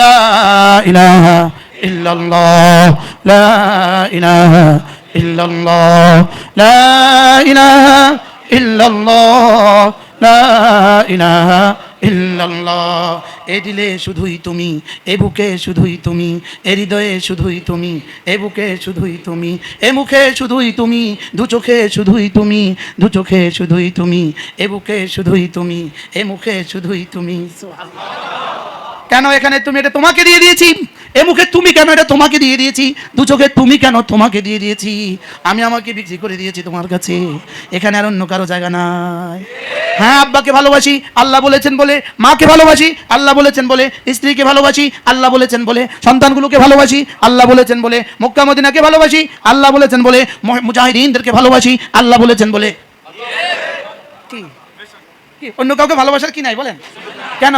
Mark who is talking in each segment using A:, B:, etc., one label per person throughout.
A: লা ইলাহা ইল্লাল্লাহ, লা ইলাহা ইল্লাল্লাহ, লা ইলাহা ইল্লাল্লাহ, লা ইলাহা ইল্লাল্লাহ। এ দিলে শুধুই তুমি, এ বুকে শুধুই তুমি, এ হৃদয়ে শুধুই তুমি, এ বুকে শুধুই তুমি, এ মুখে শুধুই তুমি, দু চোখে শুধুই তুমি, দু চোখে শুধুই তুমি, এ বুকে শুধুই তুমি, এ মুখে শুধুই তুমি। কেন এখানে তুমি এটা তোমাকে দিয়ে দিয়েছি? এ মুখে তুমি কেন এটা তোমাকে দিয়ে দিয়েছি? দু চোখে তুমি কেন তোমাকে দিয়ে দিয়েছি? আমি আমাকে বিক্রি করে দিয়েছি তোমার কাছে। এখানে আর অন্য কারও জায়গা নাই। হ্যাঁ আব্বাকে ভালোবাসি আল্লাহ বলেছেন বলে মাকে ভালোবাসি আল্লাহ বলেছেন বলে স্ত্রীকে ভালোবাসি আল্লাহ বলেছেন বলে সন্তানগুলোকে ভালোবাসি আল্লাহ বলেছেন বলে মক্কা মদিনাকে ভালোবাসি আল্লাহ বলেছেন বলে মুজাহিদিনদেরকে ভালোবাসি আল্লাহ বলেছেন বলে। কি অন্য কাউকে ভালোবাসার কি নাই বলেন? কেন?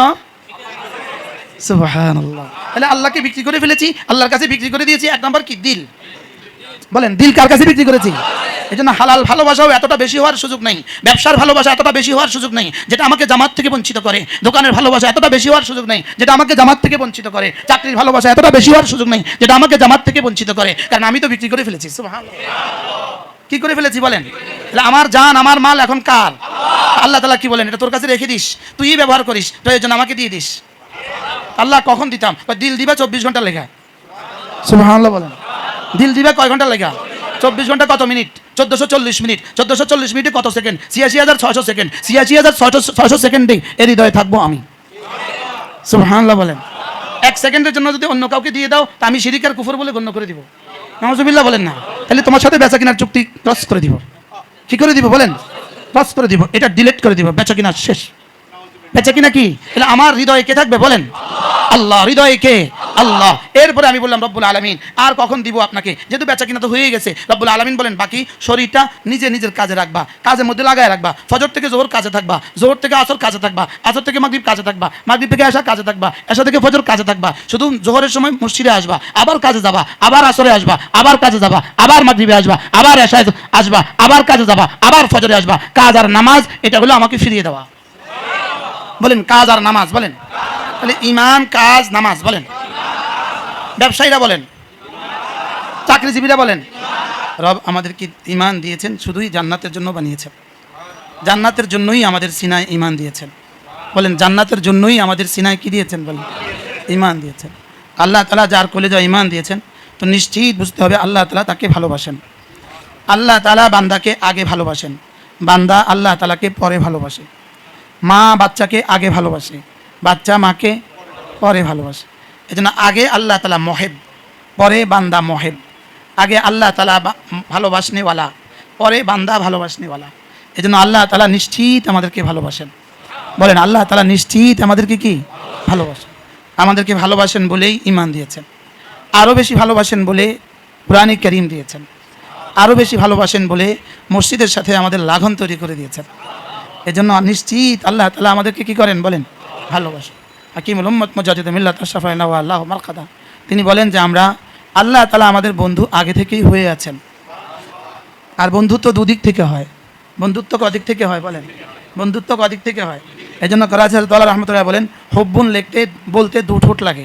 A: তাহলে আল্লাহকে বিক্রি করে ফেলেছি, আল্লাহর কাছে বিক্রি করে দিয়েছি, এক নাম্বার কি? দিল। বলেন, দিল কার কাছে বিক্রি করেছি? এই জন্য হালাল ভালোবাসাও এতটা বেশি হওয়ার সুযোগ নেই, ব্যবসার ভালোবাসা এতটা বেশি হওয়ার সুযোগ নেই, যেটা আমাকে জামাত থেকে বঞ্চিত করে, দোকানের ভালোবাসা এতটা বেশি হওয়ার সুযোগ নেই, যেটা আমাকে জামাত থেকে বঞ্চিত করে, চাকরির ভালোবাসা এতটা বেশি হওয়ার সুযোগ নেই, যেটা আমাকে জামাত থেকে বঞ্চিত করে, কারণ আমি তো বিক্রি করে ফেলেছি। কি করে ফেলেছি বলেন? তাহলে আমার জান, আমার মাল এখন কার? আল্লাহ তালা কি বলেন? এটা তোর কাছে রেখে দিস তুই ব্যবহার করিস, প্রয়োজন আমাকে দিয়ে দিস। আল্লাহ কখন দিতাম? দিল দিবা চব্বিশ ঘণ্টা লেখা সুবহানাল্লাহ বলেন। দিল দিবা কয় ঘণ্টা লেখা চব্বিশ ঘণ্টা কত মিনিট? চোদ্দশো চল্লিশ মিনিট। চোদ্দশো চল্লিশ মিনিটে কত সেকেন্ড? ছিয়াশি হাজার ছয়শো সেকেন্ড। ছিয়াশি হাজার ছয়শো ছয়শো সেকেন্ডে এর হৃদয়ে থাকব আমি। সুবহানাল্লাহ বলেন। এক সেকেন্ডের জন্য যদি অন্য কাউকে দিয়ে দাও তা আমি সিরিকার কুফর বলে গণ্য করে দিব। নজবিল্লাহ বলেন না। তাহলে তোমার সাথে বেচা কেনার চুক্তি ক্রস করে দিব। কি করে দিব বলেন? ক্রস করে দিব। এটা ডিলিট করে দিব। বেচা কিনা শেষ। বেচা কি? তাহলে আমার হৃদয়ে কে থাকবে বলেন? আল্লাহ, হৃদয়ে কে? আল্লাহ। এরপরে আমি বললাম, রব্বুল আলমিন, আর কখন দিব আপনাকে? যেহেতু বেচা কিনা তো হয়ে গেছে। রব্বুল আলমিন বলেন, বাকি শরীরটা নিজে নিজের কাজে রাখবা, কাজের মধ্যে লাগায় রাখবা, ফজর থেকে জোর কাজে থাকবা জোর থেকে আসর কাজে থাকবা, আসর থেকে মাগরিব কাজে থাকবা, মাগরিব থেকে আসা কাজে থাকবা এসা থেকে ফজর কাজে থাকবা, শুধু জোহরের সময় মসজিদে আসবা, আবার কাজে যাবা, আবার আসরে আসবা, আবার কাজে যাবা, আবার মাগরিবে আসবা, আবার এসায় আসবা, আবার কাজে যাবা, আবার ফজরে আসবা। কাজ আর নামাজ, এটা হলো আমাকে ফিরিয়ে দেওয়া। বলেন, কাজ আর নামাজ বলেন। তাহলে ইমান কাজ, নামাজ বলেন। ব্যবসায়ীরা বলেন। চাকরিজীবীরা বলেন। রব আমাদেরকে ইমান দিয়েছেন? শুধুই জান্নাতের জন্য বানিয়েছেন। জান্নাতের জন্যই আমাদের সিনায় ইমান দিয়েছেন। বলেন, জান্নাতের জন্যই আমাদের সিনায় কি দিয়েছেন? বলেন, ইমান দিয়েছেন। আল্লাহ তালা যার কলেজা ইমান দিয়েছেন, তো নিশ্চিত বুঝতে হবে আল্লাহ তালা তাকে ভালোবাসেন। আল্লাহ তালা বান্দাকে আগে ভালোবাসেন। বান্দা আল্লাহ তালাকে পরে ভালোবাসে। মা বাচ্চাকে আগে ভালোবাসে, বাচ্চা মাকে পরে ভালোবাসে। এই জন্য আগে আল্লাহ তালা মহেব, পরে বান্দা মহেব। আগে আল্লাহ তালা ভালোবাসনেওয়ালা, পরে বান্দা ভালোবাসনেওয়ালা। এই জন্য আল্লাহ তালা নিশ্চিত আমাদেরকে ভালোবাসেন। বলেন, আল্লাহ তালা নিশ্চিত আমাদেরকে কি? ভালোবাসেন। আমাদেরকে ভালোবাসেন বলেই ইমান দিয়েছেন। আরও বেশি ভালোবাসেন বলে কোরআনে করিম দিয়েছেন। আরও বেশি ভালোবাসেন বলে মসজিদের সাথে আমাদের লাঘন তৈরি করে দিয়েছেন। এজন্য নিশ্চিত আল্লাহ তালা আমাদেরকে কি করেন বলেন ভালোবাসেন হাকিমুল উম্মত মুজাহিদ মিল্লাত আশরাফা আল্লাহ মালকাদা তিনি বলেন যে আমরা আল্লাহ তালা আমাদের বন্ধু আগে থেকেই হয়ে আছেন আর বন্ধুত্ব দুদিক থেকে হয় বন্ধুত্ব কদিক থেকে হয় বলেন বন্ধুত্ব কদিক থেকে হয় এই জন্য করাজ তাল্লাহ রহমতুল্লাহ বলেন হব্বুন লিখতে বলতে দু ঠোঁট লাগে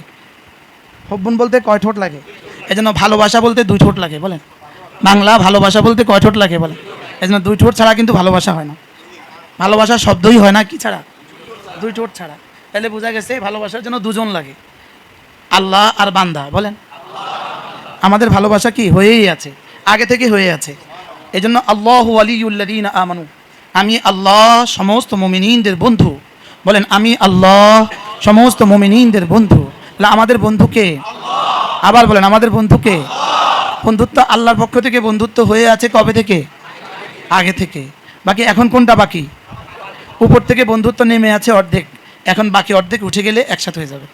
A: হব্বুন বলতে কয় ঠোঁট লাগে এই জন্য ভালোবাসা বলতে দুই ঠোঁট লাগে বলেন বাংলা ভালোবাসা বলতে কয় ঠোঁট লাগে বলেন এই জন্য দুই ঠোঁট ছাড়া কিন্তু ভালোবাসা হয় না ভালোবাসা শব্দই হয় না, কি ছাড়া? দুই ঠোঁট ছাড়া। তাহলে বোঝা গেছে ভালোবাসার জন্য দুজন লাগে। আল্লাহ আর বান্দা, বলেন। আমাদের ভালোবাসা কি? হয়েই আছে, আগে থেকে হয়ে আছে। এই জন্য আল্লাহ আলিউল্লাদিন আমানু, আমি আল্লাহ সমস্ত মমিনীনদের বন্ধু। বলেন, আমি আল্লাহ সমস্ত মমিনীনদের বন্ধু। আমাদের বন্ধুকে আবার বলেন, আমাদের বন্ধুকে বন্ধুত্ব আল্লাহর পক্ষ থেকে বন্ধুত্ব হয়ে আছে কবে থেকে? আগে থেকে। বাকি এখন কোনটা বাকি? উপর থেকে বন্ধুত্ব নেমে আছে অর্ধেক। এখন বাকি অর্ধেক উঠে গেলে একসাথে হয়ে যাবে।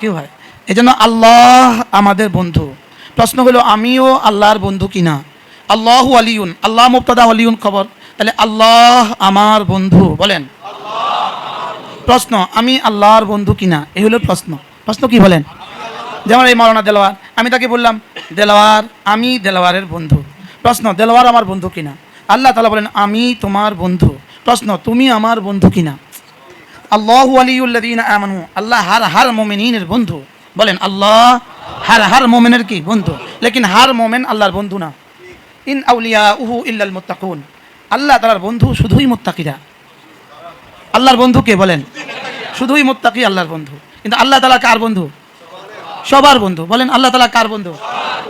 A: কি হয় এই জন্য আল্লাহ আমাদের বন্ধু। প্রশ্ন হলো, আমিও আল্লাহর বন্ধু কিনা? আল্লাহ আলিউন, আল্লাহ মুক্তদা আলিউন খবর। তাহলে আল্লাহ আমার বন্ধু, বলেন। প্রশ্ন, আমি আল্লাহর বন্ধু কিনা? এই হলো প্রশ্ন। প্রশ্ন কি বলেন? যেমন এই মৌলানা দেলোয়ার আমি তাকে বললাম দেলোয়ার আমি দেলোয়ারের বন্ধু। প্রশ্ন দেলোয়ার আমার বন্ধু কিনা? আল্লাহ তালা বলেন, আমি তোমার বন্ধু। প্রশ্ন, তুমি আমার বন্ধু কিনা? আল্লাহ আলিউল্লাদিন আমানু, আল্লাহ হার হার মোমিনের বন্ধু। বলেন, আল্লাহ হার হার মোমেনের কি বন্ধু? লেকিন হার মোমেন আল্লাহর বন্ধু না। ইন আউলিয়া উহু ইল্লাল মুত্তাকুন। আল্লাহ তালার বন্ধু শুধুই মুত্তাকিরা। আল্লাহর বন্ধু কে বলেন? শুধুই মুত্তাকি আল্লাহর বন্ধু। কিন্তু আল্লাহ তালা কার বন্ধু? সবার বন্ধু। বলেন, আল্লাহ তালা কার বন্ধু?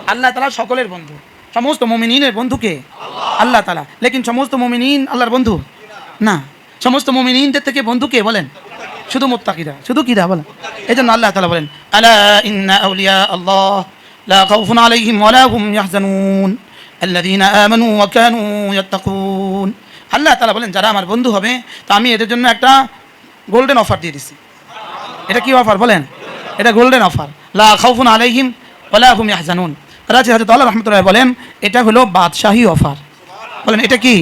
A: আল্লাহ তালা সকলের বন্ধু। সমস্ত মমিনের বন্ধু কে? আল্লাহ তালা লেকিন সমস্ত মমিনিন আল্লাহর বন্ধু? না। সমস্ত মমিনদের থেকে বন্ধু কে বলেন? শুধু মুত্তাকিরা। শুধু কিরা বলেন? এই জন্য আল্লাহ তালা বলেন, আলা ইন্না আউলিয়া আল্লাহ লা খাউফুন আলাইহিম ওয়ালা হুম ইয়াহজানুন। আল্লাযীনা আমানু ওয়া কানু ইয়াত্তাকুন। আল্লাহ তাআলা বলেন, যারা আমার বন্ধু হবে, তো আমি এদের জন্য একটা গোল্ডেন অফার দিয়ে দিছি। এটা কি অফার বলেন? এটা গোল্ডেন অফার লা খাউফুন আলাইহিম ওয়ালা হুম ইয়াহজানুন। রাজি হযরত আল্লাহ রাহমাতুল্লাহ বলেন, এটা হলো বাদশাহী অফার বলেন, এটা কি?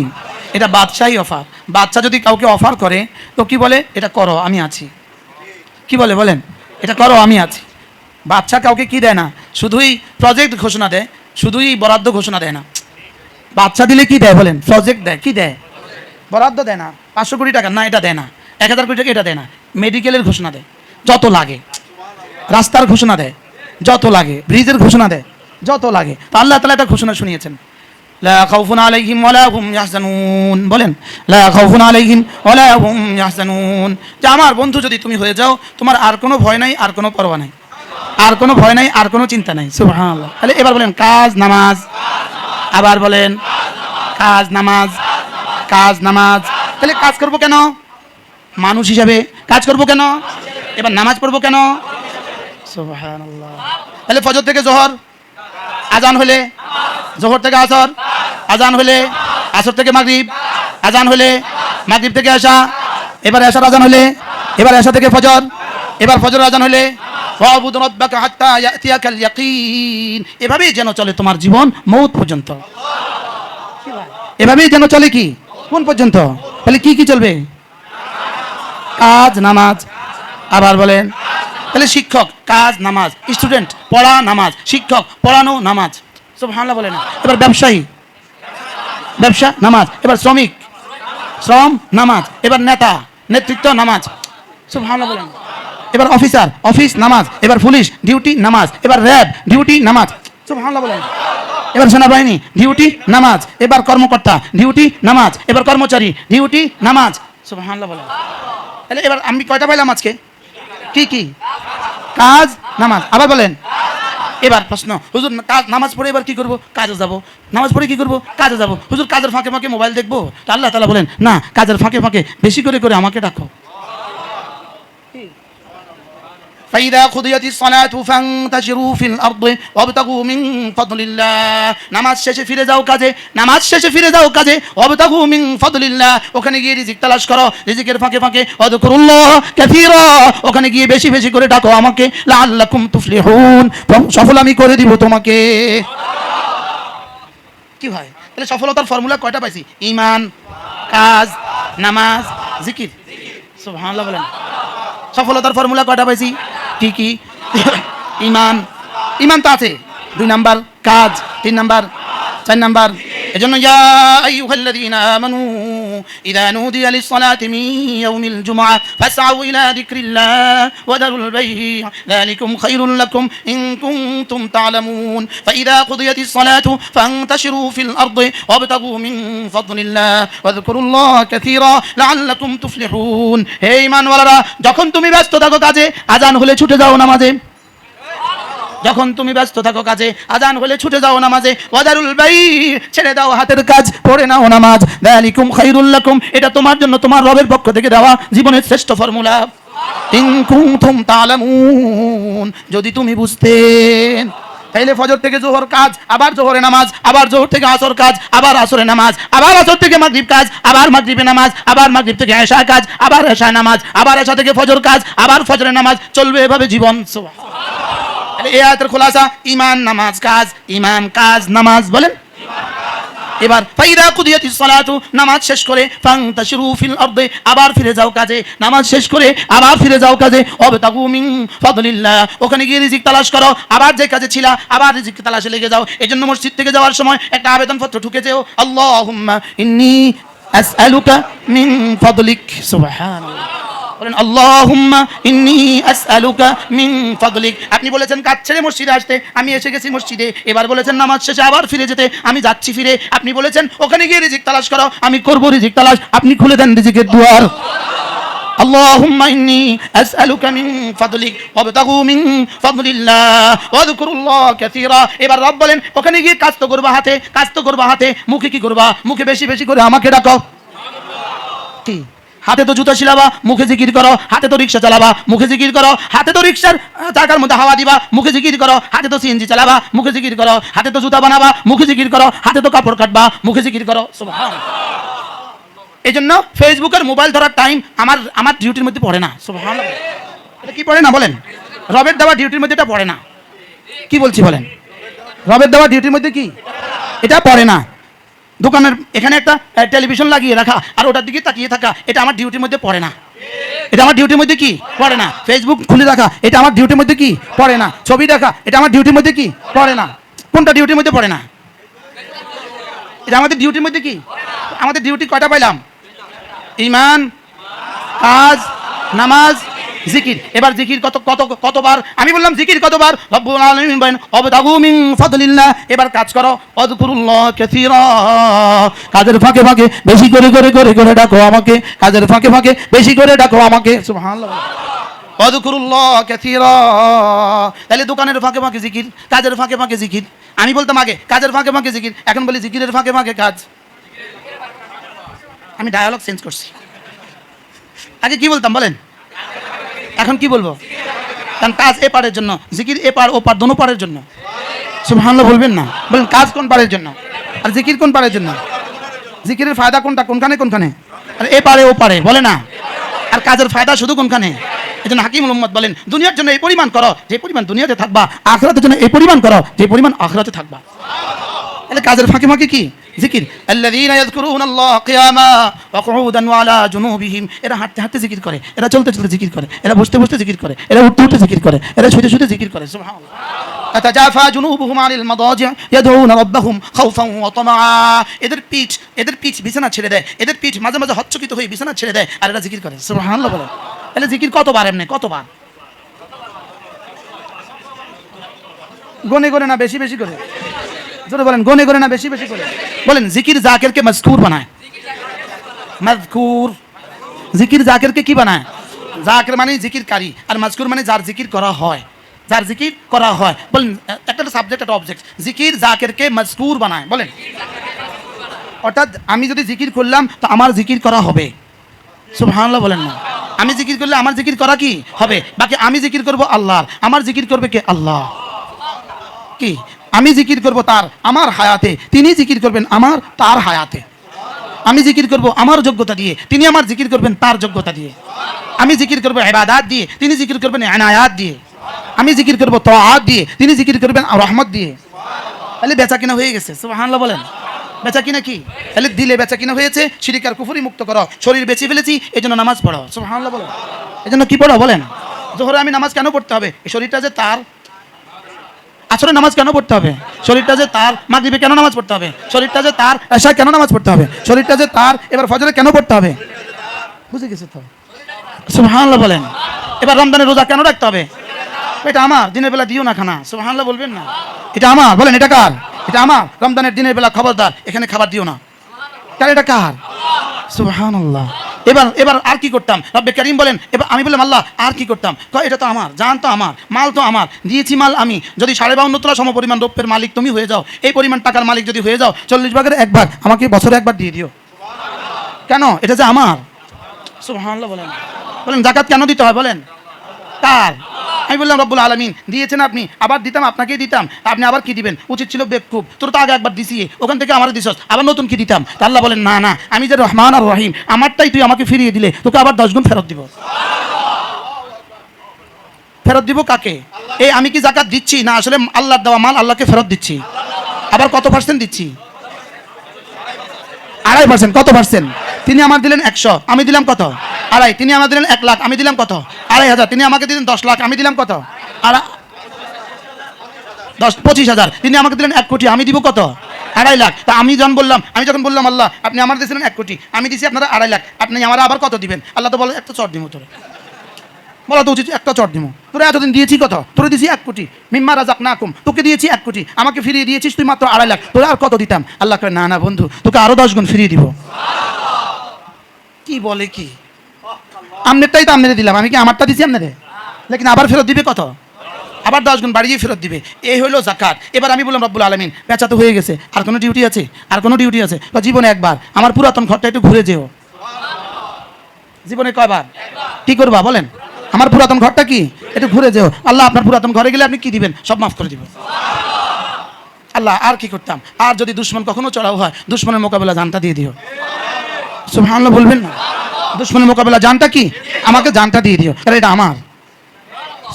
A: এটা বাদশাহী অফার বাচ্চা যদি কাউকে অফার করে, তো কি বলে? এটা করো, আমি আছি। কি বলে বলেন? এটা করো, আমি আছি। বাচ্চা কাউকে কি দেয় না? শুধুই প্রজেক্ট ঘোষণা দেয়, শুধুই বরাদ্দ ঘোষণা দেয় না। বাচ্চা দিলে কি দেয় বলেন? প্রজেক্ট দেয়, কি দেয়? বরাদ্দ দেয় না। পাঁচশো কোটি টাকা, না, এটা দেয় না। এক হাজার কোটি টাকা, এটা দেয় না। মেডিকেলের ঘোষণা দেয়, যত লাগে। রাস্তার ঘোষণা দেয়, যত লাগে। ব্রিজের ঘোষণা দেয়, যত লাগে। তো আল্লাহ তালা একটা ঘোষণা শুনিয়েছেন। লা আলাইহিম হুম বলেন, লা আলাইহিম যে আমার বন্ধু যদি তুমি হয়ে যাও, তোমার আর কোনো ভয় নাই, আর কোনো পরোয়া নাই। আর কোনো ভয় নাই, আর কোনো চিন্তা নাই। তাহলে এবার বলেন, কাজ, নামাজ। আবার বলেন, কাজ, নামাজ। কাজ, নামাজ। তাহলে কাজ করব কেন? মানুষ হিসাবে কাজ করব কেন? এবার নামাজ পড়ব কেন? তাহলে ফজর থেকে জোহর, আজান হলে জোহর থেকে আসর, আজান হলে আসর থেকে মাগরিব, আজান হলে মাগরিব থেকে আসা এবার আসার আজান হলে, এবার আসা থেকে ফজর, এবার ফজর আজান হলে এভাবেই যেন চলে তোমার জীবন মৌত পর্যন্ত। এভাবেই যেন চলে কি? কোন পর্যন্ত। তাহলে কি কি চলবে? কাজ, নামাজ। আবার বলেন, তাহলে শিক্ষক, কাজ, নামাজ। স্টুডেন্ট, পড়া, নামাজ। শিক্ষক, পড়ানো, নামাজ। সব হামলা বলে না। এবার ব্যবসায়ী। ব্যবসা, নামাজ। এবার শ্রমিক। শ্রম, নামাজ। এবার নেতা, নেতৃত্ব, নামাজ। সব হামলা বলে না। এবার অফিসার, অফিস, নামাজ। এবার পুলিশ, ডিউটি, নামাজ। এবার র্যাব, ডিউটি, নামাজ। সব হামলা বলে না। এবার সেনাবাহিনী, ডিউটি, নামাজ। এবার কর্মকর্তা, ডিউটি, নামাজ। এবার কর্মচারী, ডিউটি, নামাজ। সব হামলা বলে তাহলে এবার আমি কয়টা পাইলাম আজকে? কি কি? কাজ, নামাজ। আবার বলেন। এবার প্রশ্ন, হুজুর, কাজ, নামাজ পড়ে এবার কি করব? কাজে যাব। নামাজ পড়ে কি করব? কাজে যাব। হুজুর, কাজের ফাঁকে ফাঁকে মোবাইল দেখব? আল্লাহ তালা বলেন, না, কাজের ফাঁকে ফাঁকে বেশি করে করে আমাকে ডাকো। فإذا قضيت الصلاة فانتشروا في الأرض وابتغوا من فضل الله নামাজ শেষে ফিরে যাও কাজে নামাজ শেষে ফিরে যাও কাজে وابتغوا من فضل الله ওখানে গিয়ে রিজিক তালাশ করো রিজিকের ফাঁকে ফাঁকে ওয়াদকুরুল্লাহ কাসীরা ওখানে গিয়ে বেশি বেশি করে ডাকো আমাকে লাআল্লাকুম তুফলিহুন সফল আমি করে দিব তোমাকে কি হয় তাহলে সফলতার ফর্মুলা কয়টা পাইছি ঈমান কাজ নামাজ জিকির সুবহানাল্লাহ বলেন সফলতার ফর্মুলা কয়টা পাইছি কি কি? ইমান। ইমান তো আছে। দুই নাম্বার কাজ তিন নাম্বার চার নাম্বার এজন্য ইয়া আইয়ুহাল্লাযীনা আমানু ইযা নুদিয়া লিস-সালাতি মিন ইয়াউমিল জুমআহ ফাসআউ ইলা যিকরিল্লাহ ওয়া দারুল বাই'আ যালিকুম খায়রুল লাকুম ইন কুনতুম তা'লামুন ফাইযা কুদিয়াতিস সালাতু ফান্তাশিরু ফিল আরদি ওয়াবতাগু মিন ফাদলিল্লাহ ওয়াযকুরুল্লাহ কাসীরা লাআল্লাকুম তুফলিহুন হে ঈমানওয়ালারা যখন তুমি ব্যস্ত থাকো কাজে, আজান হলে ছুটে যাও নামাজে। যখন তুমি ব্যস্ত থাকো কাজে, আজান হলে ছুটে যাও নামাজে। ওয়াদারুল বাই, ছেড়ে দাও হাতের কাজ, পড়ে নাও নামাজ। দালিকুম খাইরুল লাকুম, এটা তোমার জন্য তোমার রবের পক্ষ থেকে দেওয়া জীবনের শ্রেষ্ঠ ফর্মুলা। ইন কুনতুম তালামুন, যদি তুমি বুঝতেন। তাইলে ফজর থেকে জোহর কাজ, আবার জোহরে নামাজ, আবার জোহর থেকে আসর কাজ, আবার আসরে নামাজ, আবার আসর থেকে মাগরিব কাজ, আবার মাগরিবে নামাজ, আবার মাগরিব থেকে এশা কাজ, আবার এশা নামাজ, আবার এশা থেকে ফজর কাজ, আবার ফজরে নামাজ, চলবে এভাবে জীবন। তাহলে খোলাসা, ইমান নামাজ কাজ ইমান কাজ, নামাজ, বলেন। এবার, ফাইদা কুদিয়াতিস সালাতু, নামাজ শেষ করে, ফান্তাশিরু ফিল আরদি, আবার ফিরে যাও কাজে। নামাজ শেষ করে, আবার ফিরে যাও কাজে। ওয়াবতাগু মিন ফাদলিল্লাহ, ওখানে গিয়ে রিজিক তালাশ করো। আবার যে কাজে ছিলা, আবার রিজিক তালাশে লেগে যাও। এজন্য মসজিদ থেকে যাওয়ার সময় একটা আবেদনপত্র ঠুকে যেও আল্লাহুম্মা ইন্নী আসআলুকা মিন ফাদলিক, সুবহানাল্লাহ। বলেন আল্লাহুম্মা ইন্নী আসআলুকা মিন ফাদলিক আপনি বলেছেন কাজ ছেড়ে মসজিদে আসতে আমি এসে গেছি মসজিদে এবার বলেছেন নামাজ শেষে আবার ফিরে যেতে আমি যাচ্ছি ফিরে আপনি বলেছেন ওখানে গিয়ে রিজিক তালাশ করো আমি করব রিজিক তালাশ আপনি খুলে দেন রিজিকের দুয়ার اللهم إني أسألك من فضلك وابتغوا من فضل الله واذكروا الله كثيرا এবার রব বলেন ওখানে গিয়ে কাজ তো করবা হাতে কাজ তো করবা হাতে মুখে কি করবা মুখে বেশি বেশি করে আমাকে ডাকো কি হাতে তো জুতো শিলাবা, মুখে জিকির করো, হাতে তো রিক্সা চালাবা, মুখে জিকির করো, হাতে তো রিক্সার চাকার মধ্যে হাওয়া দিবা, মুখে জিকির করো, হাতে তো সিএনজি চালাবা, মুখে জিকির করো, হাতে তো জুতা বানাবা, মুখে জিকির করো, হাতে তো কাপড় কাটবা, মুখে জিকির করো এই জন্য ফেসবুকের মোবাইল ধরার টাইম আমার আমার ডিউটির মধ্যে পড়ে না। এটা কি পড়ে না বলেন? রবের দেওয়া ডিউটির মধ্যে এটা পড়ে না। কি বলছি বলেন? রবের দেওয়া ডিউটির মধ্যে কি? এটা পড়ে না। দোকানের এখানে একটা টেলিভিশন লাগিয়ে রাখা, আর ওটার দিকে তাকিয়ে থাকা, এটা আমার ডিউটির মধ্যে পড়ে না। এটা আমার ডিউটির মধ্যে কি? পড়ে না। ফেসবুক খুলে রাখা, এটা আমার ডিউটির মধ্যে কি? পড়ে না। ছবি দেখা, এটা আমার ডিউটির মধ্যে কি? পড়ে না। কোনটা ডিউটির মধ্যে পড়ে না? এটা আমাদের ডিউটির মধ্যে কি? আমাদের ডিউটি কয়টা পাইলাম? ইমান কাজ, নামাজ জিকির। এবার জিকির কত কত কতবার? আমি বললাম, জিকির কতবার? রব্বুল আলামিন বলেন, অবতাগু মিন ফাদলিল্লাহ। এবার কাজ করো অযকুরুল্লাহ কাসীরা। কাজের ফাঁকে ফাঁকে বেশি করে করে করে করে ডাকো আমাকে। কাজের ফাঁকে ফাঁকে বেশি করে ডাকো আমাকে। সুবহানাল্লাহ। অযকুরুল্লাহ কাসীরা। তাহলে দোকানের ফাঁকে ফাঁকে জিকির, কাজের ফাঁকে ফাঁকে জিকির। আমি বলতাম আগে, কাজের ফাঁকে ফাঁকে জিকির। এখন বলি জিকিরের ফাঁকে ফাঁকে কাজ। আমি ডায়ালগ চেঞ্জ করছি। আগে কি বলতাম বলেন? এখন কি বলব? কারণ কাজ এ পারের জন্য, জিকির এ পার, ও পার, দোনো পারের জন্য। সুবহানাল্লাহ বলবেন না। বলেন, কাজ কোন পারের জন্য? আর জিকির কোন পারের জন্য? জিকিরের ফায়দা কোনটা? কোনখানে কোনখানে? আর এ পারে, ও পারে, বলে না। আর কাজের ফায়দা শুধু কোনখানে? এই জন্য হাকিম মোহাম্মদ বলেন, দুনিয়ার জন্য এই পরিমাণ করো, যে পরিমাণ দুনিয়াতে থাকবা, আখরাতের জন্য এই পরিমাণ করো, যে পরিমাণ আখরাতে থাকবা। তাহলে কাজের ফাঁকে ফাঁকে কি? জিকির। আল্লাযীনা ইয়াযকুরুনাল্লাহ কিয়ামা ওয়া কুউদান ওয়া আলা জুনুবিহিম। এরা হাঁটতে হাঁটতে জিকির করে, এরা চলতে চলতে জিকির করে, এরা বসতে বসতে জিকির করে, এরা উঠতে উঠতে জিকির করে, এরা শুতে শুতে জিকির করে, সুবহানাল্লাহ। জুনুবুহুম আনিল মাদাজি' ইয়াদউনা রাব্বাহুম খাউফান ওয়া তামাআ। এদের পিঠ এদের পিঠ বিছানা ছেড়ে দেয়, এদের পিঠ মাঝে মাঝে হচ্চকিত হয়ে বিছানা ছেড়ে দেয়, আর এরা জিকির করে, সুবহানাল্লাহ বলে তাহলে জিকির কতবার এমনি? কতবার? গনে গনে না, বেশি বেশি করে। জোরে বলেন, গনে গনে না, বেশি বেশি করে? বলেন, জিকির জাকেরকে মজকুর বানায়। মজকুর। জিকির জাকেরকে কি বানায়? জাকের মানে জিকিরকারী, আর মজকুর মানে যার জিকির করা হয়। যার জিকির করা হয়। বলেন, একটা সাবজেক্ট একটা অবজেক্ট জিকির জাকেরকে মজকুর বানায়, বলেন। অর্থাৎ আমি যদি জিকির করলাম, তো আমার জিকির করা হবে। সুবহানাল্লাহ বলেন না। আমি জিকির করলে আমার জিকির করা কি? হবে। বাকি আমি জিকির করব আল্লাহর। আমার জিকির করবে কে? আল্লাহ। কি? আমি জিকির করব তার, আমার হায়াতে। তিনি জিকির করবেন আমার, তার হায়াতে। আমি জিকির করব আমার যোগ্যতা দিয়ে, তিনি আমার জিকির করবেন তার যোগ্যতা দিয়ে। আমি জিকির করব ইবাদাত দিয়ে, তিনি জিকির করবেন এনায়াত দিয়ে। আমি জিকির করব তোয়াত দিয়ে, তিনি জিকির করবেন রহমত দিয়ে। তাহলে বেচা কিনা হয়ে গেছে, সুবহানাল্লাহ বলেন। বেচা কিনা কি? তাহলে দিলে বেচা কিনা হয়েছে শিরিকার কুফুরি মুক্ত করো। শরীর বেঁচে ফেলেছি এই জন্য নামাজ পড়ো, সুবহানাল্লাহ বলেন। এই জন্য কি পড়ো বলেন? জোহরে আমি নামাজ কেন পড়তে হবে? এই শরীরটা যে তার আসলে নামাজ কেন পড়তে হবে? শরীরটা যে তার মাগরিবে কেন নামাজ পড়তে হবে? শরীরটা যে তার এশা কেন নামাজ পড়তে হবে? শরীরটা যে তার এবার ফজরে কেন পড়তে হবে? বুঝে গেছে তো? সুবহানাল্লাহ বলেন। এবার রমজানের রোজা কেন রাখতে হবে? এটা আমার, দিনের বেলা দিও না খানা। সুবহানাল্লাহ বলবেন না। এটা আমার, বলেন, এটা কার? এটা আমার, রমজানের দিনের বেলা খবরদার, এখানে খাবার দিও না। কার, এটা কার? সুবহানাল্লাহ। এবার এবার আর কি করতাম? রব্বে করিম বলেন, এবার আমি বললাম, আল্লাহ, আর কি করতাম? কয়, এটা তো আমার, জান তো আমার, মাল তো আমার, দিয়েছি মাল আমি। যদি সাড়ে বাউন্ন তোলা সম পরিমাণ রৌপ্যের মালিক তুমি হয়ে যাও, এই পরিমাণ টাকার মালিক যদি হয়ে যাও, চল্লিশ ভাগের একবার আমাকে বছরে একবার দিয়ে দিও। কেন? এটা যে আমার। সুবহানাল্লাহ বলেন। বলেন, জাকাত কেন দিতে হয় বলেন? কার আমি বললাম, রব্বুল আলমিন, দিয়েছেন আপনি, আবার দিতাম, আপনাকেই দিতাম। আপনি আবার কি দিবেন? উচিত ছিল বেকুব। তোর তো আগে একবার দিছি। ওখান থেকে আমার দিছস, আবার নতুন কি দিতাম? তা আল্লাহ বলেন, না না, আমি যে রহমান আর রহিম, আমারটাই তুই আমাকে ফিরিয়ে দিলে, তোকে আবার দশ গুণ ফেরত দিব। ফেরত দিব কাকে? এই আমি কি জাকাত দিচ্ছি? না, আসলে আল্লাহর দেওয়া মাল আল্লাহকে ফেরত দিচ্ছি। আবার কত পার্সেন্ট দিচ্ছি? আড়াই পার্সেন্ট কত পার্সেন্ট তিনি আমার দিলেন একশো। আমি দিলাম কত? আড়াই। তিনি আমার দিলেন এক লাখ। আমি দিলাম কত? আড়াই হাজার। তিনি আমাকে দিলেন দশ লাখ। আমি দিলাম কত? আড়া দশ পঁচিশ হাজার। তিনি আমাকে দিলেন এক কোটি। আমি দিব কত? আড়াই লাখ। তা আমি যখন বললাম আমি যখন বললাম, আল্লাহ, আপনি আমার দিয়েছিলেন এক কোটি। আমি দিছি আপনারা আড়াই লাখ। আপনি আমার আবার কত দিবেন? আল্লাহ তো বলে, একটা চট দিব তোরে। বলা তো উচিত, একটা চট দিব তোরা এতদিন দিয়েছি কত? তোরে দিয়েছি এক কোটি। মিম্মা রাজাক না কম তোকে দিয়েছি এক কোটি। আমাকে ফিরিয়ে দিয়েছিস তুই মাত্র আড়াই লাখ। তোরা আর কত দিতাম? আল্লাহ কয়, না না, বন্ধু, তোকে আরও দশ গুণ ফিরিয়ে দিব। কি বলে কি? আমনেরটাই তো আমনে দিলাম। আমি কি আমারটা দিছি আমনে লেকিন আবার ফেরত দিবে কত? আবার দশ গুণ বাড়িয়ে ফেরত দিবে। এই হলো জাকাত এবার আমি বললাম রব্বুল আলমিন বেচা তো হয়ে গেছে। আর কোনো ডিউটি আছে? আর কোনো ডিউটি আছে? কয়, জীবনে একবার। আমার পুরাতন ঘরটা একটু ঘুরে যেও। জীবনে কয়বার? কি করবা বলেন? আমার পুরাতন ঘরটা কি? একটু ঘুরে যেও। আল্লাহ আপনার পুরাতন ঘরে গেলে আপনি কি দিবেন? সব মাফ করে দিবেন। আল্লাহ আর কি করতাম? আর যদি দুশ্মন কখনো চড়াও হয় দুশ্মনের মোকাবেলা জানটা দিয়ে দিও। সুবহানাল্লাহ বলবেন না। দুশ্মনের মোকাবেলা জানটা কি? আমাকে জানটা দিয়ে দিও। কারণ এটা আমার।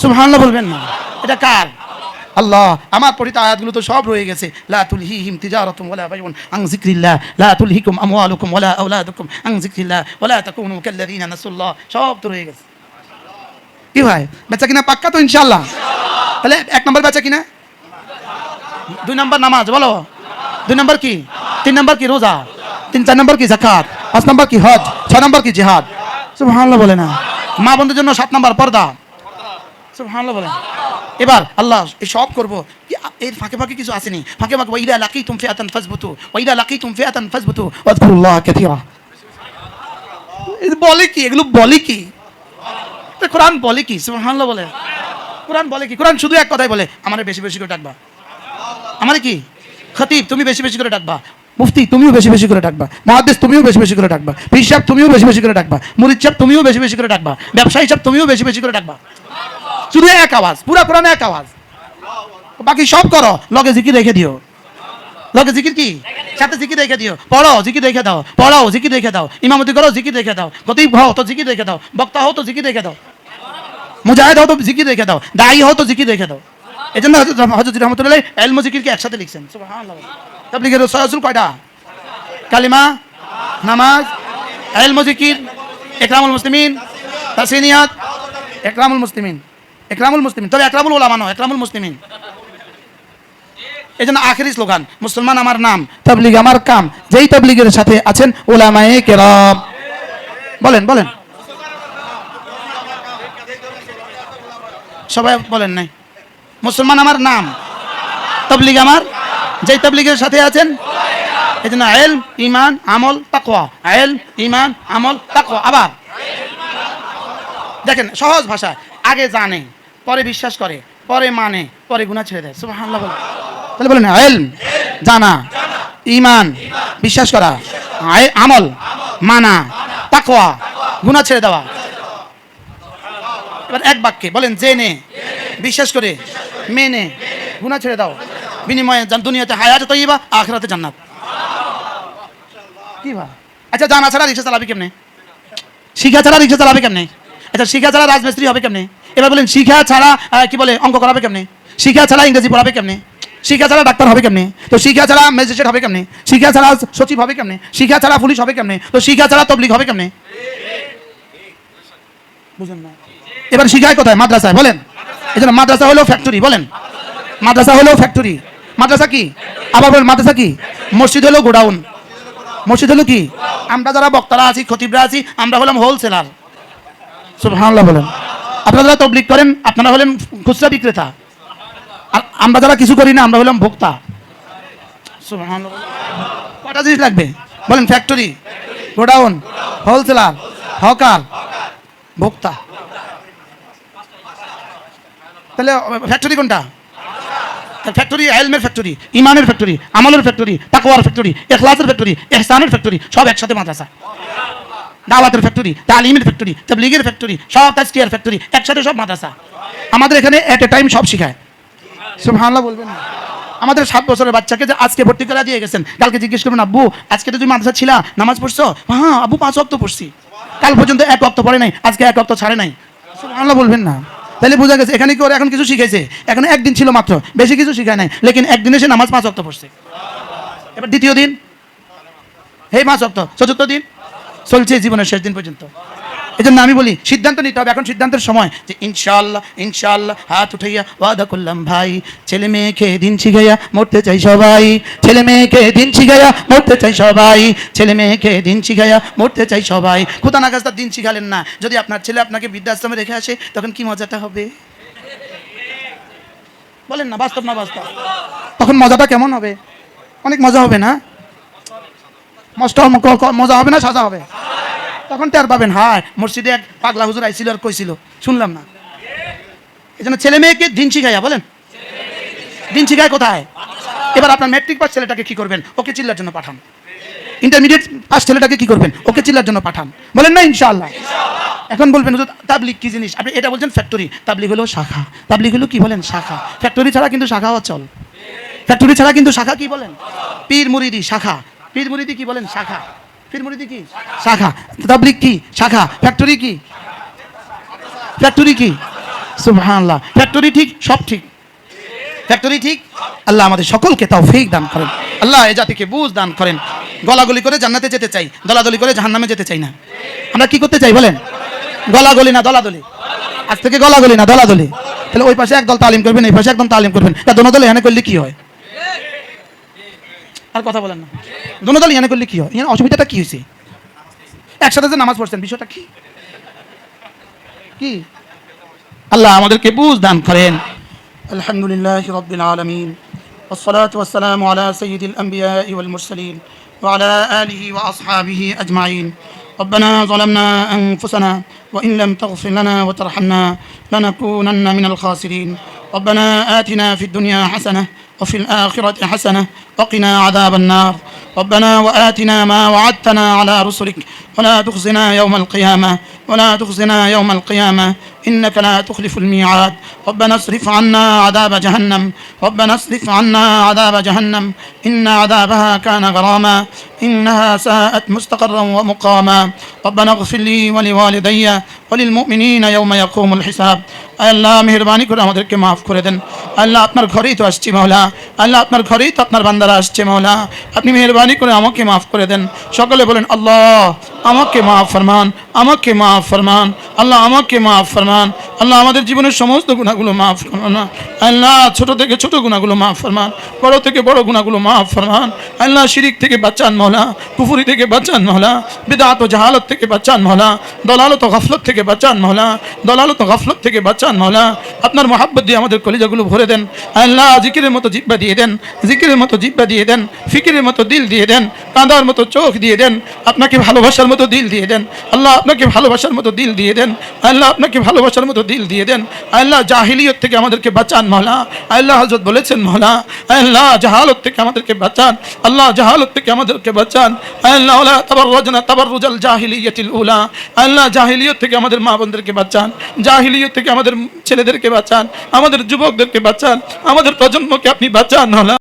A: সুবহানাল্লাহ বলবেন না। এটা কার? আল্লাহ, আমার পরিত আয়াতগুলো তো সব রয়ে গেছে। লা তুলহিহিম তিজারাতুম ওয়ালা বাইউন আন যিকরিল্লাহ। লা তুলহিকুম আমওয়ালুকুম ওয়ালা আওলাদুকুম আন যিকরিল্লাহ। ওয়ালা তাকুনু কাল্লাযিনা নাসুল্লাহ। সব তো রয়ে গেছে। কি ভাই, বেচা কিনা পাক্কা তো ইনশাআল্লাহ? তাহলে এক নম্বর বেচা কিনা? দুই নম্বর নামাজ, বলো। দুই নম্বর কি? তিন নম্বর কি? রোজা। তিন, চার নম্বর কি জাকাত? পাঁচ নম্বর কি হজ? ছয় নম্বর কি জিহাদ? সুবহানাল্লাহ বলে না। মা বন্ধুর জন্য সাত নম্বর পর্দা। সুবহানাল্লাহ বলে এবার আল্লাহ এই সব করব। এর ফাঁকে ফাঁকে কিছু আসেনি। ফাঁকে ফাঁকে ওইদা লাকি তুম ফিয়াতান ফাজবুতু। ওইদা লাকি তুম ফিয়াতান ফাজবুতু। ওয়াজকুরুল্লাহ কাসীরা বলে কি? এগুলো বলে কি? কোরআন বলে কি? সুবহানাল্লাহ বলে। কোরআন বলে কি? কোরআন শুধু এক কথাই বলে, আমারে বেশি বেশি করে ডাকবা। আমারে কি? খতিব, তুমি বেশি বেশি করে ডাকবা। মুফতি, তুমিও বেশি বেশি করে ডাকবা। মহাদেশ তুমিও বেশি বেশি করে ডাকবা। পীর সাহেব, তুমিও বেশি বেশি করে ডাকবা। মুরিদ সাহেব, তুমিও বেশি বেশি করে ডাকবা। ব্যবসায়ী সাহেব, তুমিও বেশি বেশি করে ডাকবা। শুধু এক আওয়াজ, পুরা কোরআনে এক আওয়াজ। বাকি সব করো। লগে জিকির রেখে দিও। লগে জিকির কি? সাথে জিকির রেখে দিও। পড়ো, জিকির রেখে দাও। পড়াও জিকির রেখে দাও। ইমামতি করো, জিকির রেখে দাও। গতিব হও তো জিকির রেখে দাও। বক্তা হও তো জিকির রেখে দাও। মুজাহিদ হও তো জিকির রেখে দাও। দায়ী হও তো জিকির রেখে দাও। এই জন্য হজরত রহমতুল্লাহ এলম জিকিরকে একসাথে লিখছেন। তাবলিগের সরাসুল কয়টা? কালিমা, নামাজ এলম জিকির একরামুল মুসলিমিন, তাসিনিয়াত, একরামুল মুসলিমিন। একরামুল মুসলিমিন। তবে একরামুল ওলামা নয়, একরামুল মুসলিমিন। এই জন্য আখেরি স্লোগান, মুসলমান আমার নাম, তাবলিগ আমার কাম। যেই তাবলিগের সাথে আছেন ওলামায়ে কেরাম। বলেন বলেন। সবাই বলেন নাই। মুসলমান আমার নাম। তবলিগ আমার। যেই তবলিগের সাথে আছেন, এই জন্য আয়েল ইমান আমল, তাকওয়া। আয়েল ইমান আমল, তাকওয়া। আবার দেখেন, সহজ ভাষা। আগে জানে, পরে বিশ্বাস করে, পরে মানে পরে গুণা ছেড়ে দেয়। বলে তাহলে বলেন আয়েল জানা। ইমান বিশ্বাস করা। আমল, মানা, তাকওয়া গুণা ছেড়ে দেওয়া। এবার এক বাক্যে বলেন, জেনে। বিশ্বাস করে, মেনে গুণা ছেড়ে দাও। বিনিময়ে দুনিয়াতে হায়াত তৈবা আখরাতে জান্নাত। কি ভা আচ্ছা জানা ছাড়া রিক্সা চালাবে কেমনে? শিখা ছাড়া রিক্সা চালাবে কেমনে? আচ্ছা শিখা ছাড়া রাজমিস্ত্রি হবে কেমনে? এবার বলেন, শিখা ছাড়া কি বলে, অঙ্ক করাবে কেমনে? শিখা ছাড়া ইংরেজি পড়াবে কেমনে? শিখা ছাড়া ডাক্তার হবে কেমনে? তো শিখা ছাড়া ম্যাজিস্ট্রেট হবে কেমনে? শিখা ছাড়া সচিব হবে কেমনে? শিখা ছাড়া পুলিশ হবে কেমনে? তো শিখা ছাড়া তবলিগ হবে কেমনে? বুঝেন না? এবার শিখায় কোথায়? মাদ্রাসায়, বলেন। এই জন্য মাদ্রাসা হলো ফ্যাক্টরি বলেন। মাদ্রাসা হলো ফ্যাক্টরি মাদ্রাসা কি? আবার বলেন, মাদ্রাসা কি? মসজিদ হলো গোডাউন। মসজিদ হলো কি? আমরা যারা বক্তারা আছি, খতিবরা আছি, আমরা হলাম হোলসেলার সুবহানাল্লাহ বলেন। আপনারা যারা তবলিগ করেন, আপনারা হলেন খুচরা বিক্রেতা। আর আমরা যারা কিছু করি না, আমরা হলাম ভোক্তা। কটা জিনিস লাগবে? বলেন ফ্যাক্টরি গোডাউন হোলসেলার হকার ভোক্তা। তাহলে ফ্যাক্টরি কোনটা? ফ্যাক্টরি এলমের ফ্যাক্টরি ইমানের ফ্যাক্টরি আমলের ফ্যাক্টরি তাকওয়ার ফ্যাক্টরি এখলাসের ফ্যাক্টরি এহসানের ফ্যাক্টরি সব একসাথে মাদ্রাসা। দাওয়াতের ফ্যাক্টরি তালিমের ফ্যাক্টরি তাবলিগের ফ্যাক্টরি সব তাজকিয়ার ফ্যাক্টরি একসাথে সব মাদ্রাসা। আমাদের এখানে এট এ টাইম সব শেখায়। সুবহানাল্লাহ বলবেন না। আমাদের সাত বছরের বাচ্চাকে যে আজকে ভর্তি করা দিয়ে গেছেন, কালকে জিজ্ঞেস করবেন, আব্বু, আজকে তো তুমি মাদ্রাসা ছিলা, নামাজ পড়ছো? হ্যাঁ আব্বু, পাঁচ অক্ত পড়ছি। কাল পর্যন্ত এক অক্ত পড়ে নাই, আজকে এক অক্ত ছাড়ে নাই। সুবহানাল্লাহ বলবেন না। তাহলে বোঝা গেছে, এখানে কি ওরা এখন কিছু শিখেছে এখন একদিন ছিল মাত্র, বেশি কিছু শিখায় নাই, লেকিন একদিনে সে নামাজ পাঁচ অক্ত পড়ছে। এবার দ্বিতীয় দিন, হে পাঁচ অক্ত চতুর্থ দিন, চলছে জীবনের শেষ দিন পর্যন্ত। এই জন্য আমি বলি, সিদ্ধান্ত নিতে হবে। এখন সিদ্ধান্তের সময় যে ইনশাআল্লাহ ইনশাআল্লাহ, হাত উঠাইয়া ওয়াদা করলাম, ভাই, ছেলে মেয়েকে দিন শিখাইয়া মরতে চাই সবাই, ছেলে মেয়েকে দিন শিখাইয়া মরতে চাই সবাই, ছেলে মেয়েকে দিন শিখাইয়া মরতে চাই সবাই। কোথা না তার দিন শিখালেন না। যদি আপনার ছেলে আপনাকে বৃদ্ধাশ্রমে রেখে আসে, তখন কি মজাটা হবে? বলেন না, বাস্তব না বাস্তব? তখন মজাটা কেমন হবে? অনেক মজা হবে না? মজা হবে না, সাজা হবে? তখন টের পাবেন। হায়, মসজিদে এক পাগলা হুজুর আইছিল আর কইছিল। শুনলাম না। এই জন্য ছেলে মেয়েকে দিন শিখাইয়া বলেন। দিন শিখায় কোথায়? এবার আপনার ম্যাট্রিক পাস ছেলেটাকে কি করবেন? ওকে চিল্লার জন্য পাঠান। ইন্টারমিডিয়েট পাস ছেলেটাকে কি করবেন? ওকে চিল্লার জন্য পাঠান। বলেন না, ইনশাআল্লাহ। এখন বলবেন, হুজুর, তাবলিগ কি জিনিস? আপনি এটা বলছেন ফ্যাক্টরি তাবলিগ হলো শাখা। তাবলিগ হলো কি বলেন? শাখা। ফ্যাক্টরি ছাড়া কিন্তু শাখা অচল। ফ্যাক্টরি ছাড়া কিন্তু শাখা কি বলেন? পীর মুরিদি শাখা। পীর মুরিদি কি বলেন? শাখা। পীর কি? শাখা। তাবলিগ কি? শাখা। ফ্যাক্টরি কি? ফ্যাক্টরি কি? সুবহানাল্লাহ। ফ্যাক্টরি ঠিক? সব ঠিক। ফ্যাক্টরি ঠিক? আল্লাহ আমাদের সকলকে তৌফিক দান করেন। আল্লাহ এ জাতিকে বুঝ দান করেন। গলাগলি করে জান্নাতে যেতে চাই। দলাদলি করে জাহান্নামে যেতে চাই না। আমরা কি করতে চাই বলেন? গলাগলি না দলাদলি? আজ থেকে গলাগলি না দলাদলি। তাহলে ওই পাশে একদল তালিম করবেন, এই পাশে একদম তালিম করবেন। তা দোনো দলে এখানে করলে কি হয়? আর কথা বলেন না দোনো দল এখানে করলে কি হয় এখানে অসুবিধাটা কি হয়েছে একসাথে যে নামাজ পড়ছেন বিষয়টা কি কি আল্লাহ আমাদেরকে বুঝ দান করেন আলহামদুলিল্লাহ রব্বিল আলমিন والصلاة والسلام على سيد الأنبياء والمرسلين وعلى آله وأصحابه أجمعين ربنا ظلمنا أنفسنا وإن لم تغفر لنا وترحمنا لنكونن من الخاسرين ربنا آتنا في الدنيا حسنة وفي الآخرة حسنة. وقنا عذاب النار. ربنا وآتنا ما وعدتنا على رسلك. ولا تخزنا يوم القيامة. ولا تخزنا يوم القيامة. إنك لا تخلف الميعاد ربنا اصرف عنا عذاب جهنم ربنا اصرف عنا عذاب جهنم إن عذابها كان غراما إنها ساءت مستقرا ومقاما ربنا اغفر لي ولوالدي وللمؤمنين يوم يقوم الحساب আল্লাহ মেহরবানি করে আমাদেরকে মাফ করে দেন আল্লাহ আপনার ঘরেই তো আসছি মাওলা আল্লাহ আপনার ঘরেই তো আপনার বান্দারা আসছে মাওলা আপনি মেহরবানি করে আমাকে মাফ করে দেন সকলে বলেন আল্লাহ আমাকে মাফ ফরমান আমাকে মাফ ফরমান আল্লাহ আমাকে মাফ ফরমান আল্লাহ আমাদের জীবনের সমস্ত গুণাগুলো মাফ ফরমান আল্লাহ ছোট থেকে ছোট গুণাগুলো মাফ ফরমান, বড় থেকে বড় গুণাগুলো মাফ ফরমান। আল্লাহ শিরিক থেকে বাঁচান মহলা কুফুরি থেকে বাঁচান মহলা বিদাত ও জাহালত থেকে বাঁচান মহলা দলালত ও গফলত থেকে বাঁচান মহলা দলালত ও গফলত থেকে বাঁচান মহলা আপনার মহাব্বত দিয়ে আমাদের কলিজাগুলো ভরে দেন। আল্লাহ জিকিরের মতো জিব্বা দিয়ে দেন, জিকিরের মতো জিব্বা দিয়ে দেন, ফিকিরের মতো দিল দিয়ে দেন, কাঁদার মতো চোখ দিয়ে দেন, আপনাকে ভালোবাসার মতো দিল দিয়ে দেন। আল্লাহ আপনাকে ভালোবাসার মতো দিল দিয়ে দেন। আল্লাহ আপনাকে ভালোবাসার মতো দিল দিয়ে দেন। আল্লাহ জাহিলিয়ত থেকে আমাদেরকে বাঁচান মহলা আল্লাহ হজরত বলেছেন মহলা আল্লাহ জাহালত থেকে আমাদেরকে বাঁচান, আল্লাহ জাহালত থেকে আমাদেরকে বাঁচান। আল্লাহ ওলা তাবার রজনা তাবার রুজাল জাহিলিয়তিল উলা। আল্লাহ জাহিলিয়ত থেকে আমাদের মা বোনদেরকে বাঁচান, জাহিলিয়ত থেকে আমাদের ছেলেদেরকে বাঁচান, আমাদের যুবকদেরকে বাঁচান, আমাদের প্রজন্মকে আপনি বাঁচান মহলা